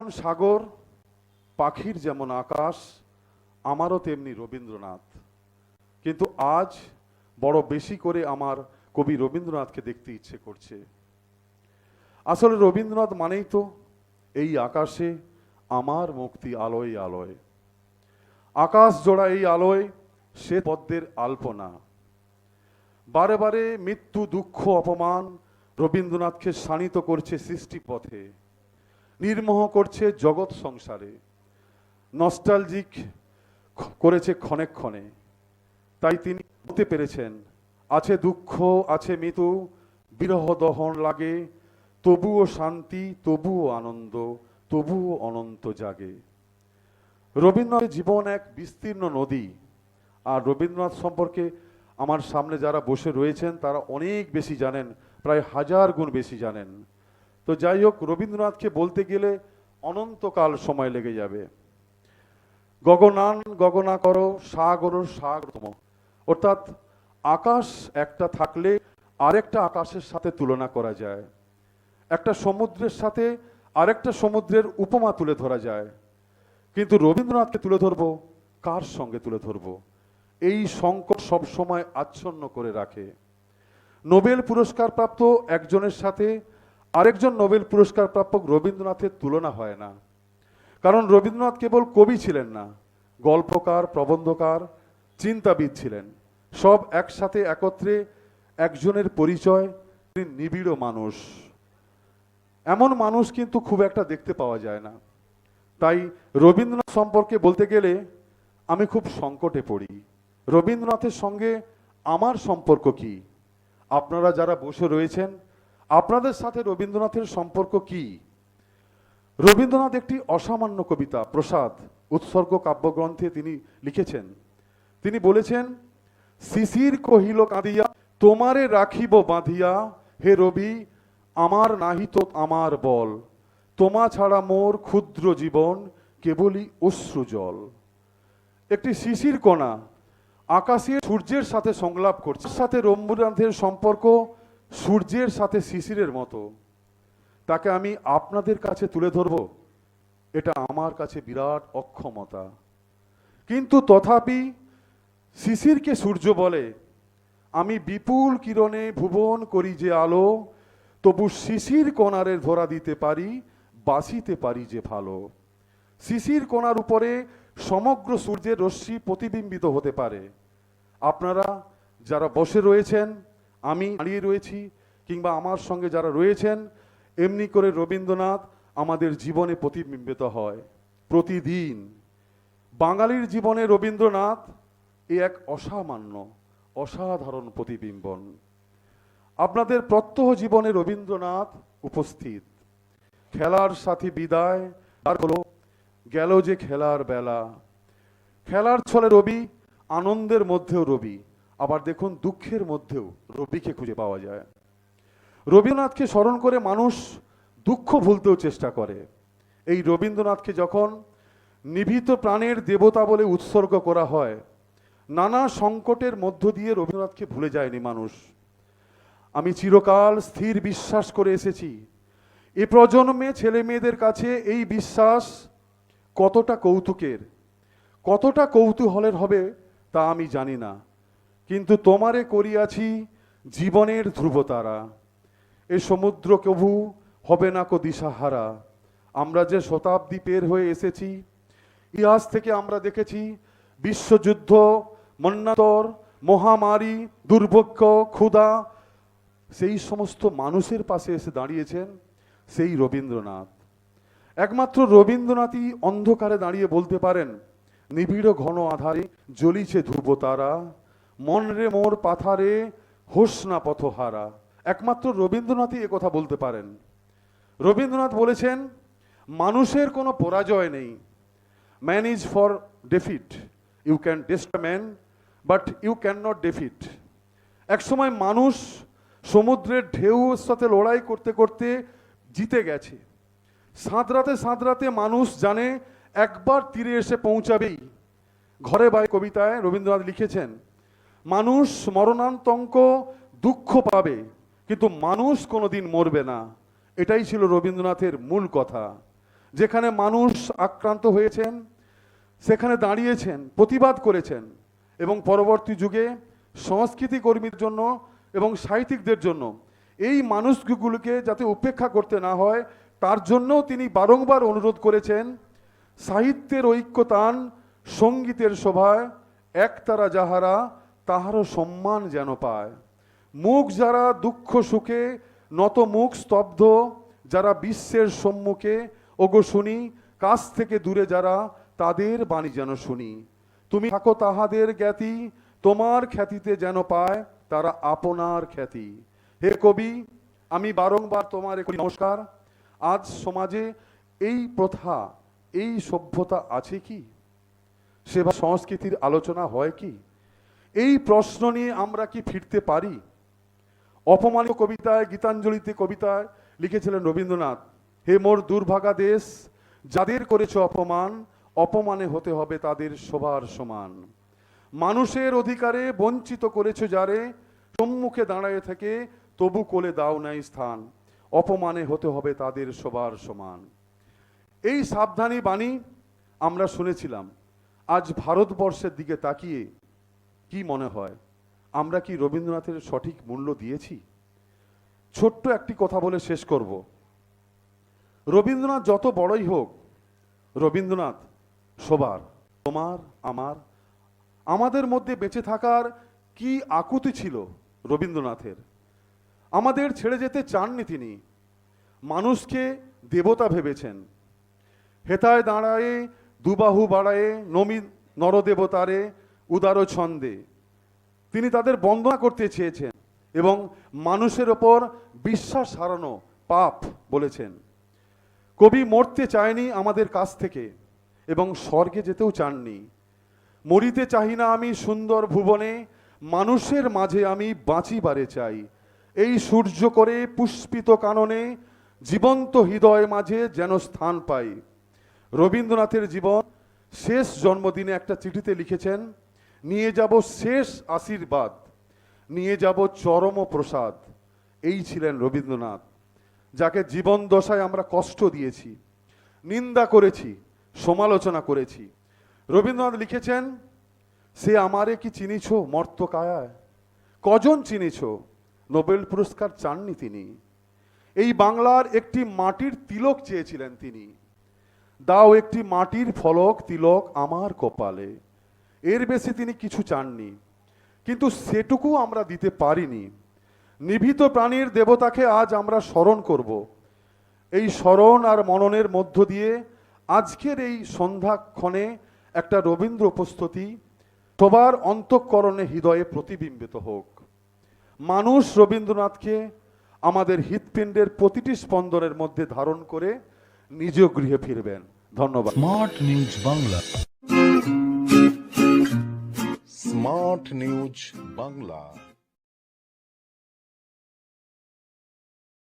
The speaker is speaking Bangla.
সাগর, পাখির যেমন আকাশ, আমারও তেমনি রবীন্দ্রনাথ। কিন্তু আজ বড় বেশি করে আমার কবি রবীন্দ্রনাথকে দেখতে ইচ্ছে করছে। আসলে রবীন্দ্রনাথ মানেই তো এই আকাশে আমার মুক্তি আলোয় আলোয়। আকাশ জোড়া এই আলোয়, সে পদ্মের আলপনা। বারে বারে মৃত্যু, দুঃখ, অপমান রবীন্দ্রনাথকে শানিত করছে সৃষ্টি পথে নির্মোহ করছে জগৎ সংসারে। নস্টালজিক করেছে ক্ষণে ক্ষণে। তাই তিনি বলতে পেরেছেন, আছে দুঃখ, আছে মৃত্যু, বিরহ দহন লাগে, তবুও শান্তি, তবুও আনন্দ, তবুও অনন্ত জাগে। রবীন্দ্রনাথের জীবন এক বিস্তীর্ণ নদী। আর রবীন্দ্রনাথ সম্পর্কে আমার সামনে যারা বসে রয়েছেন, তারা অনেক বেশি জানেন, প্রায় হাজার গুণ বেশি জানেন। তো যাই হোক রবীন্দ্রনাথকে বলতে গেলে অনন্তকাল সময় লেগে যাবে। গগনান, গগনা করো, সাগর সাগরতম অর্থাৎ আকাশ একটা থাকলে আরেকটা আকাশের সাথে তুলনা করা যায়। একটা সমুদ্রের সাথে আরেকটা সমুদ্রের উপমা তুলে ধরা যায়। কিন্তু রবীন্দ্রনাথকে তুলে ধরবো, কার সঙ্গে তুলে ধরবো? এই সংকট সব সময় আচ্ছন্ন করে রাখে। নোবেল পুরস্কার প্রাপ্ত একজনের সাথে আরেকজন নোবেল পুরস্কার প্রাপক রবীন্দ্রনাথের তুলনা হয় না। কারণ রবীন্দ্রনাথ কেবল কবি ছিলেন না, গল্পকার, প্রবন্ধকার, চিন্তাবিদ ছিলেন। সব একসাথে একত্রে একজনের পরিচয়, তিনি নিবিড় মানুষ। এমন মানুষ কিন্তু খুব একটা দেখতে পাওয়া যায় না। তাই রবীন্দ্রনাথ সম্পর্কে বলতে গেলে আমি খুব সংকটে পড়ি। রবীন্দ্রনাথের সঙ্গে আমার সম্পর্ক কি? আপনারা যারা বসে রয়েছেন আপনাদের সাথে রবীন্দ্রনাথের সম্পর্ক কি? রবীন্দ্রনাথ একটি অসামান্য কবিতা, প্রসাদ, উৎসর্গ কাব্যগ্রন্থে তিনি লিখেছেন। তিনি বলেছেন, শিশির কহিল কাঁদিয়া, তোমারে রাখিব বাঁধিয়া, হে রবি, আমার নাহিত আমার বল। তোমা ছাড়া মোর ক্ষুদ্র জীবন কেবলই অশ্রু জল। একটি শিশির কণা আকাশে সূর্যের সাথে সংলাপ করছে। সাথে রবীন্দ্রনাথের সম্পর্ক সূর্যের সাথে শিশিরের মতো। তাকে আমি আপনাদের কাছে তুলে ধরব। এটা আমার কাছে বিরাট অক্ষমতা। কিন্তু তথাপি শিশিরকে সূর্য বলে, আমি বিপুল কিরণে ভুবন করি যে আলো, তবু শিশির কোণারে ধরা দিতে পারি বাসিতে পারি যে ভালো। শিশির কোনার উপরে সমগ্র সূর্যের রশ্মি প্রতিবিম্বিত হতে পারে। আপনারা যারা বসে রয়েছেন আমি দাঁড়িয়ে রয়েছি, কিংবা আমার সঙ্গে যারা রয়েছেন, এমনি করে রবীন্দ্রনাথ আমাদের জীবনে প্রতিবিম্বিত হয়, প্রতিদিন। বাঙালির জীবনে রবীন্দ্রনাথ এ এক অসামান্য, অসাধারণ প্রতিবিম্বন। আপনাদের প্রত্যহ জীবনে রবীন্দ্রনাথ উপস্থিত। খেলার সাথী বিদায় আর হলো, গেল যে খেলার বেলা। খেলার ছলে রবি, আনন্দের মধ্যেও রবি। আবার দেখুন দুঃখের মধ্যেও রবিকে খুঁজে পাওয়া যায়। রবীন্দ্রনাথকে স্মরণ করে মানুষ দুঃখ ভুলতেও চেষ্টা করে। এই রবীন্দ্রনাথকে যখন নিভৃত প্রাণের দেবতা বলে উৎসর্গ করা হয়, নানা সংকটের মধ্য দিয়ে রবীন্দ্রনাথকে ভুলে যায়নি মানুষ। আমি চিরকাল স্থির বিশ্বাস করে এসেছি, এ প্রজন্মে ছেলে মেয়েদের কাছে এই বিশ্বাস কতটা কৌতুকের, কতটা কৌতূহলের হবে তা আমি জানি না। কিন্তু তোমারে করিয়াছি জীবনের ধ্রুবতারা। এ সমুদ্র কভু হবে না কো দিশাহারা। আমরা যে শতাব্দী পের হয়ে এসেছি, ইতিহাস থেকে আমরা দেখেছি বিশ্বযুদ্ধ, মন্নাতর, মহামারী দুর্ভিক্ষ ক্ষুধা। সেই সমস্ত মানুষের পাশে এসে দাঁড়িয়েছেন সেই রবীন্দ্রনাথ। একমাত্র রবীন্দ্রনাথই অন্ধকারে দাঁড়িয়ে বলতে পারেন, নিবিড় ঘন আধারে জ্বলিছে ধ্রুব তারা মন রে মোর পাথারে হোস না পথহারা। একমাত্র রবীন্দ্রনাথই কথা বলতে পারেন। রবীন্দ্রনাথ বলেছেন, মানুষের কোনো পরাজয় নেই। Man is for defeat you can destroy man but you can not defeat একসময় মানুষ সমুদ্রের ঢেউর সাথে লড়াই করতে করতে জিতে গেছে। সাঁতরাতে সাঁতরাতে মানুষ জানে, একবার তীরে এসে পৌঁছাবেই। ঘরে বাই কবিতায় রবীন্দ্রনাথ লিখেছেন মানুষ মরণান্তঙ্ক দুঃখ পাবে, কিন্তু মানুষ কোনোদিন মরবে না। এটাই ছিল রবীন্দ্রনাথের মূল কথা। যেখানে মানুষ আক্রান্ত হয়েছেন, সেখানে দাঁড়িয়েছেন, প্রতিবাদ করেছেন এবং পরবর্তী যুগে সংস্কৃতি কর্মীর জন্য এবং সাহিত্যিকদের জন্য এই মানুষগুলোকে যাতে উপেক্ষা করতে না হয়, তার জন্যও তিনি বারংবার অনুরোধ করেছেন, সাহিত্যের ঐক্যতান সঙ্গীতের শোভায়, একতারা যাহারা তাহারও সম্মান যেন পায়। মুখ যারা দুঃখ সুখে, নত মুখ স্তব্ধ, যারা বিশ্বের সম্মুখে, ওগো শুনি, কাছ থেকে দূরে যারা, তাদের বাণী যেন শুনি। তুমি থাকো তাহাদের জ্ঞাতি, তোমার খ্যাতিতে যেন পায়, তারা আপনার খ্যাতি। হে কবি, আমি বারংবার তোমার করি নমস্কার। আজ সমাজে এই প্রথা, এই সভ্যতা আছে কি? সেবা সংস্কৃতির আলোচনা হয় কি? এই প্রশ্ন নিয়ে আমরা কি ফিরতে পারি? অপমানিত কবিতায়, গীতাঞ্জলিতে কবিতায় লিখেছিলেন রবীন্দ্রনাথ, হে মোর দুর্ভাগা দেশ, যাদের করেছ অপমান, অপমানে হতে হবে তাদের সবার সমান। মানুষের অধিকারে বঞ্চিত করেছ যারে, সম্মুখে দাঁড়ায় থেকে তবু কোলে দাও নাই স্থান, অপমানে হতে হবে তাদের সবার সমান। এই সাবধানী বাণী আমরা শুনেছিলাম, আজ ভারতবর্ষের দিকে তাকিয়ে কি মনে হয়? আমরা কি রবীন্দ্রনাথের সঠিক মূল্য দিয়েছি? ছোট্ট একটি কথা বলে শেষ করব। রবীন্দ্রনাথ যত বড়ই হোক, রবীন্দ্রনাথ সবার তোমার, আমার, আমাদের মধ্যে বেঁচে থাকার কি আকুতি ছিল রবীন্দ্রনাথের? আমাদের ছেড়ে যেতে চাননি তিনি। মানুষকে দেবতা ভেবেছেন। হেতায় দাঁড়ায়ে দুবাহু বাড়ায়ে নমি নরদেবতারে উদার ছন্দে। তিনি তাদের বন্দনা করতে চেয়েছেন এবং মানুষের ওপর বিশ্বাস হারানো পাপ বলেছেন। কবি মরতে চায়নি আমাদের কাছ থেকে এবং স্বর্গে যেতেও চাননি। মরিতে চাহি না আমি সুন্দর ভুবনে, মানুষের মাঝে আমি বাঁচিবারে চাই। এই সূর্য করে পুষ্পিত কাননে, জীবন্ত হৃদয় মাঝে যেন স্থান পাই। রবীন্দ্রনাথের জীবন শেষ জন্মদিনে একটা চিঠিতে লিখেছেন নিয়ে যাব শেষ আশীর্বাদ, নিয়ে যাব চরম প্রসাদ। এই ছিলেন রবীন্দ্রনাথ, যাকে জীবন দশায় আমরা কষ্ট দিয়েছি, নিন্দা করেছি, সমালোচনা করেছি। রবীন্দ্রনাথ লিখেছেন, সে আমারে কি চিনিছ মর্ত কায়ায় কজন চিনিছ? নোবেল পুরস্কার চাননি তিনি। এই বাংলার একটি মাটির তিলক চেয়েছিলেন তিনি। দাও একটি মাটির ফলক, তিলক আমার কপালে। এর বেশি তিনি কিছু চাননি। কিন্তু সেটুকু আমরা দিতে পারিনি। নিভৃত প্রাণীর দেবতাকে আজ আমরা স্মরণ করব। এই স্মরণ আর মননের মধ্য দিয়ে আজকের এই সন্ধ্যাক্ষণে একটা রবীন্দ্র উপস্থিতি সবার অন্তঃকরণে হৃদয়ে প্রতিবিম্বিত হোক। মানুষ রবীন্দ্রনাথকে আমাদের হৃৎপিণ্ডের প্রতিটি স্পন্দনের মধ্যে ধারণ করে নিজ গৃহে ফিরবেন। ধন্যবাদ। Smart news Bangla. Smart news Bangla.